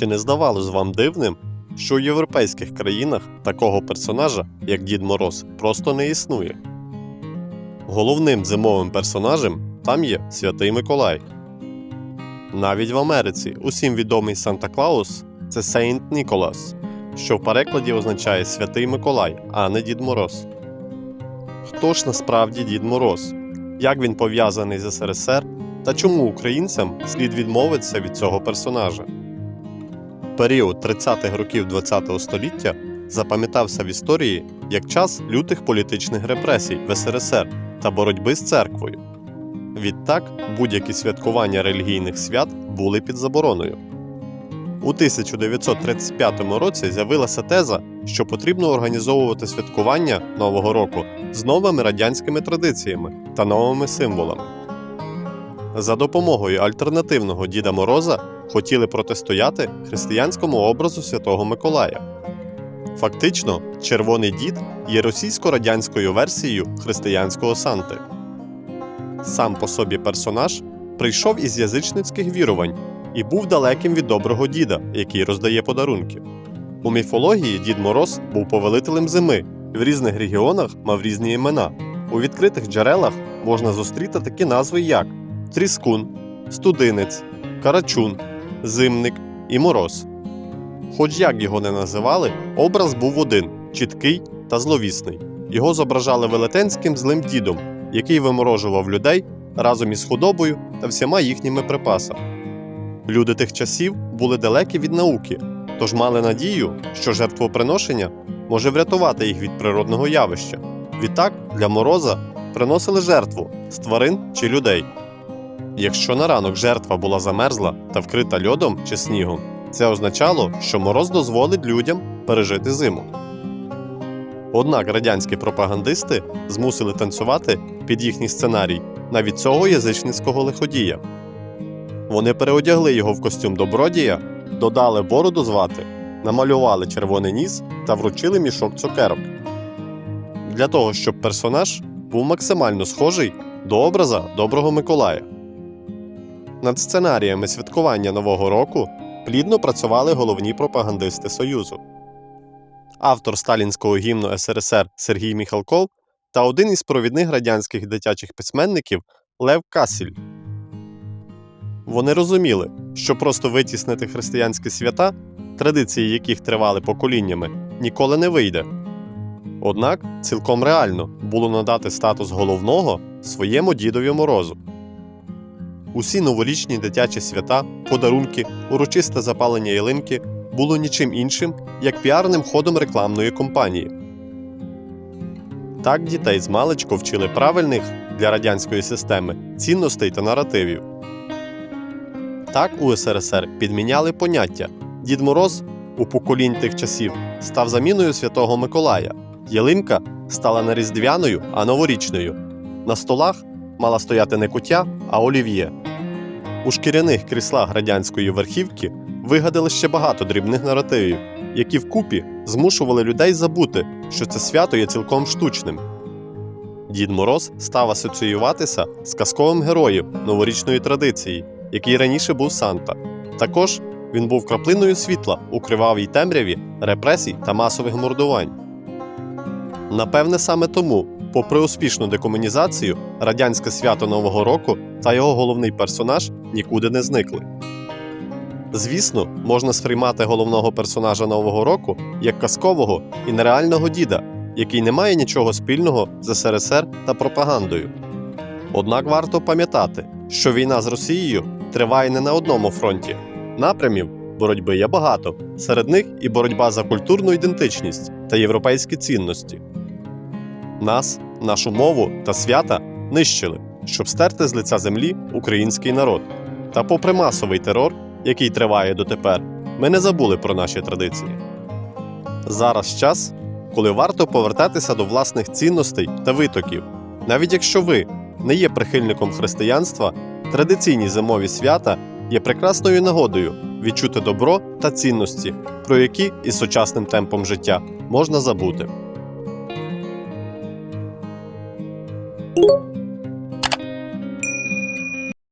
Чи не здавалось вам дивним, що у європейських країнах такого персонажа, як Дід Мороз, просто не існує? Головним зимовим персонажем там є Святий Миколай. Навіть в Америці усім відомий Санта Клаус це Сейнт Ніколас, що в перекладі означає Святий Миколай, а не Дід Мороз. Хто ж насправді Дід Мороз? Як він пов'язаний з СРСР та чому українцям слід відмовитися від цього персонажа? Період 30-х років ХХ століття запам'ятався в історії як час лютих політичних репресій в СРСР та боротьби з церквою. Відтак, будь-які святкування релігійних свят були під забороною. У 1935 році з'явилася теза, що потрібно організовувати святкування Нового року з новими радянськими традиціями та новими символами. За допомогою альтернативного Діда Мороза хотіли протистояти християнському образу Святого Миколая. Фактично, Червоний дід є російсько-радянською версією християнського Санти. Сам по собі персонаж прийшов із язичницьких вірувань і був далеким від доброго діда, який роздає подарунки. У міфології Дід Мороз був повелителем зими, і в різних регіонах мав різні імена. У відкритих джерелах можна зустріти такі назви, як Тріскун, Студинець, Карачун, Зимник і Мороз. Хоч як його не називали, образ був один чіткий та зловісний. Його зображали велетенським злим дідом, який виморожував людей разом із худобою та всіма їхніми припасами. Люди тих часів були далекі від науки, тож мали надію, що жертвоприношення може врятувати їх від природного явища. Відтак для мороза приносили жертву з тварин чи людей. Якщо на ранок жертва була замерзла та вкрита льодом чи снігом, це означало, що мороз дозволить людям пережити зиму. Однак радянські пропагандисти змусили танцювати під їхній сценарій навіть цього язичницького лиходія. Вони переодягли його в костюм добродія, додали бороду звати, намалювали червоний ніс та вручили мішок цукерок. Для того, щоб персонаж був максимально схожий до образа Доброго Миколая. Над сценаріями святкування Нового року плідно працювали головні пропагандисти Союзу. Автор сталінського гімну СРСР Сергій Міхалков та один із провідних радянських дитячих письменників Лев Касіль. Вони розуміли, що просто витіснити християнські свята, традиції яких тривали поколіннями, ніколи не вийде. Однак цілком реально було надати статус головного своєму дідові морозу. Усі новорічні дитячі свята, подарунки, урочисте запалення ялинки було нічим іншим, як піарним ходом рекламної кампанії. Так дітей з маличку вчили правильних для радянської системи цінностей та наративів. Так у СРСР підміняли поняття. Дід Мороз у поколінь тих часів став заміною Святого Миколая. Ялинка стала не різдвяною, а новорічною. На столах мала стояти не кутя, а олів'є. У шкіряних кріслах радянської верхівки вигадали ще багато дрібних наративів, які вкупі змушували людей забути, що це свято є цілком штучним. Дід Мороз став асоціюватися з казковим героєм новорічної традиції, який раніше був Санта. Також він був краплиною світла у кривавій темряві репресій та масових мордувань. Напевне, саме тому, попри успішну декомунізацію, радянське свято Нового року та його головний персонаж нікуди не зникли. Звісно, можна сприймати головного персонажа Нового року як казкового і нереального діда, який не має нічого спільного з СРСР та пропагандою. Однак варто пам'ятати, що війна з Росією триває не на одному фронті. Напрямів боротьби є багато, серед них і боротьба за культурну ідентичність та європейські цінності. Нас, нашу мову та свята нищили, щоб стерти з лиця землі український народ. Та, попри масовий терор, який триває дотепер, ми не забули про наші традиції. Зараз час, коли варто повертатися до власних цінностей та витоків, навіть якщо ви не є прихильником християнства, традиційні зимові свята є прекрасною нагодою відчути добро та цінності, про які із сучасним темпом життя можна забути. Thank you.